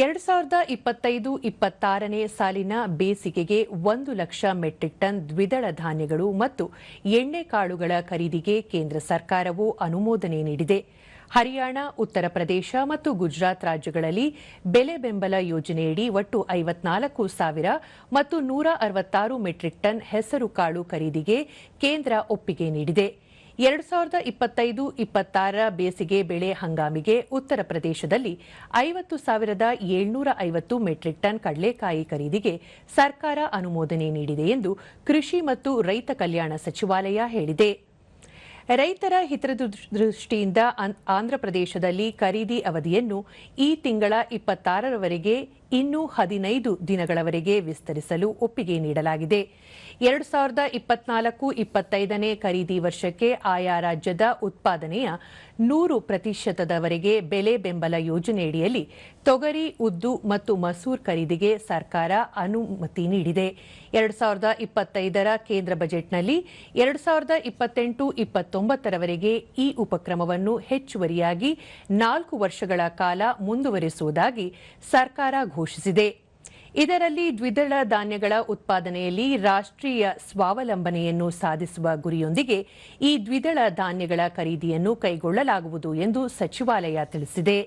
ಎರಡು ಸಾವಿರದ ಇಪ್ಪತ್ತೈದು ಇಪ್ಪತ್ತಾರನೇ ಸಾಲಿನ ಬೇಸಿಗೆಗೆ ಒಂದು ಲಕ್ಷ ಮೆಟ್ರಿಕ್ ಟನ್ ದ್ವಿದಳ ಧಾನ್ಯಗಳು ಮತ್ತು ಎಣ್ಣೆಕಾಳುಗಳ ಖರೀದಿಗೆ ಕೇಂದ್ರ ಸರ್ಕಾರವು ಅನುಮೋದನೆ ನೀಡಿದೆ. ಹರಿಯಾಣ, ಉತ್ತರ ಪ್ರದೇಶ ಮತ್ತು ಗುಜರಾತ್ ರಾಜ್ಯಗಳಲ್ಲಿ ಬೆಲೆ ಬೆಂಬಲ ಯೋಜನೆಯಡಿ ಒಟ್ಟು ಐವತ್ನಾಲ್ಕು ಸಾವಿರ ಮತ್ತು ನೂರ ಅರವತ್ತಾರು ಮೆಟ್ರಿಕ್ ಟನ್ ಹೆಸರು ಕಾಳು ಖರೀದಿಗೆ ಕೇಂದ್ರ ಒಪ್ಪಿಗೆ ನೀಡಿದೆ. ಎರಡು ಸಾವಿರದ ಇಪ್ಪತ್ತೈದು ಇಪ್ಪತ್ತಾರರ ಬೇಸಿಗೆ ಬೆಳೆ ಹಂಗಾಮಿಗೆ ಉತ್ತರ ಪ್ರದೇಶದಲ್ಲಿ ಐವತ್ತು ಸಾವಿರದ ಏಳ್ನೂರ ಐವತ್ತು ಮೆಟ್ರಿಕ್ ಟನ್ ಕಡಲೆಕಾಯಿ ಖರೀದಿಗೆ ಸರ್ಕಾರ ಅನುಮೋದನೆ ನೀಡಿದೆ ಎಂದು ಕೃಷಿ ಮತ್ತು ರೈತ ಕಲ್ಯಾಣ ಸಚಿವಾಲಯ ಹೇಳಿದೆ. ರೈತರ ಹಿತದೃಷ್ಟಿಯಿಂದ ಆಂಧ್ರಪ್ರದೇಶದಲ್ಲಿ ಖರೀದಿ ಅವಧಿಯನ್ನು ಈ ತಿಂಗಳ ಇಪ್ಪತ್ತಾರರವರೆಗೆ ಇನ್ನೂ ಹದಿನೈದು ದಿನಗಳವರೆಗೆ ವಿಸ್ತರಿಸಲು ಒಪ್ಪಿಗೆ ನೀಡಲಾಗಿದೆ. ಎರಡು ಸಾವಿರದ ಇಪ್ಪತ್ನಾಲ್ಕು ಇಪ್ಪತ್ತೈದನೇ ಖರೀದಿ ವರ್ಷಕ್ಕೆ ಆಯಾ ರಾಜ್ಯದ ಉತ್ಪಾದನೆಯ ನೂರು ಪ್ರತಿಶತದವರೆಗೆ ಬೆಲೆ ಬೆಂಬಲ ಯೋಜನೆಯಡಿಯಲ್ಲಿ ತೊಗರಿ, ಉದ್ದು ಮತ್ತು ಮಸೂರ್ ಖರೀದಿಗೆ ಸರ್ಕಾರ ಅನುಮತಿ ನೀಡಿದೆ. ಎರಡು ಸಾವಿರದ ಇಪ್ಪತ್ತೈದರ ಕೇಂದ್ರ ಬಜೆಟ್ನಲ್ಲಿ ಎರಡು ಸಾವಿರದ ಇಪ್ಪತ್ತೆಂಟು ಇಪ್ಪತ್ತೊಂಬತ್ತರವರೆಗೆ ಈ ಉಪಕ್ರಮವನ್ನು ಹೆಚ್ಚುವರಿಯಾಗಿ ನಾಲ್ಕು ವರ್ಷಗಳ ಕಾಲ ಮುಂದುವರಿಸುವುದಾಗಿ ಸರ್ಕಾರ ಘೋಷಿಸಿದೆ. ಇದರಲ್ಲಿ ದ್ವಿದಳ ಧಾನ್ಯಗಳ ಉತ್ಪಾದನೆಯಲ್ಲಿ ರಾಷ್ಟ್ರೀಯ ಸ್ವಾವಲಂಬನೆಯನ್ನು ಸಾಧಿಸುವ ಗುರಿಯೊಂದಿಗೆ ಈ ದ್ವಿದಳ ಧಾನ್ಯಗಳ ಖರೀದಿಯನ್ನು ಕೈಗೊಳ್ಳಲಾಗುವುದು ಎಂದು ಸಚಿವಾಲಯ ತಿಳಿಸಿದೆ.